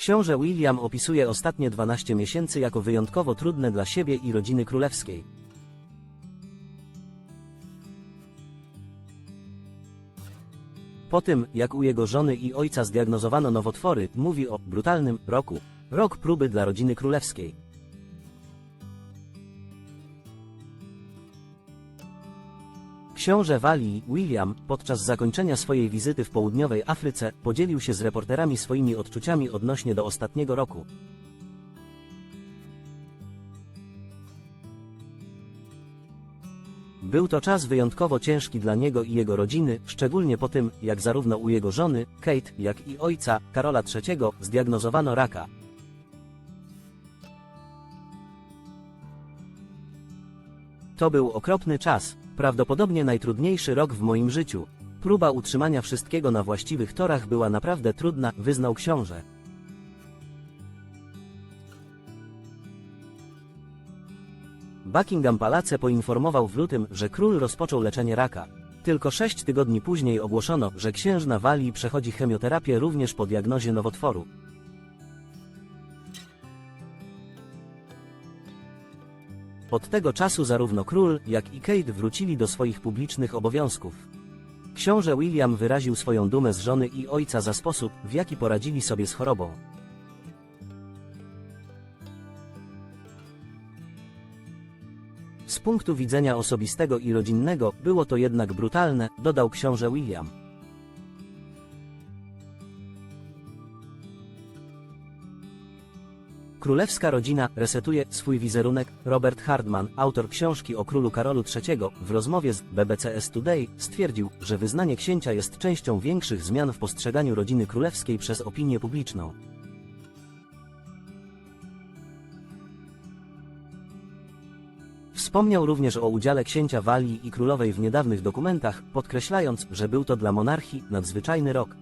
Książę William opisuje ostatnie 12 miesięcy jako wyjątkowo trudne dla siebie i rodziny królewskiej. Po tym, jak u jego żony i ojca zdiagnozowano nowotwory, mówi o brutalnym roku. Rok próby dla rodziny królewskiej. Książę Walii, William, podczas zakończenia swojej wizyty w południowej Afryce, podzielił się z reporterami swoimi odczuciami odnośnie do ostatniego roku. Był to czas wyjątkowo ciężki dla niego i jego rodziny, szczególnie po tym, jak zarówno u jego żony, Kate, jak i ojca, Karola III, zdiagnozowano raka. To był okropny czas, prawdopodobnie najtrudniejszy rok w moim życiu. Próba utrzymania wszystkiego na właściwych torach była naprawdę trudna, wyznał książę. Buckingham Palace poinformował w lutym, że król rozpoczął leczenie raka. Tylko sześć tygodni później ogłoszono, że księżna Walii przechodzi chemioterapię również po diagnozie nowotworu. Od tego czasu zarówno król, jak i Kate wrócili do swoich publicznych obowiązków. Książę William wyraził swoją dumę z żony i ojca za sposób, w jaki poradzili sobie z chorobą. Z punktu widzenia osobistego i rodzinnego, było to jednak brutalne, dodał książę William. Królewska rodzina resetuje swój wizerunek. Robert Hardman, autor książki o królu Karolu III, w rozmowie z BBCS Today stwierdził, że wyznanie księcia jest częścią większych zmian w postrzeganiu rodziny królewskiej przez opinię publiczną. Wspomniał również o udziale księcia Walii i królowej w niedawnych dokumentach, podkreślając, że był to dla monarchii nadzwyczajny rok.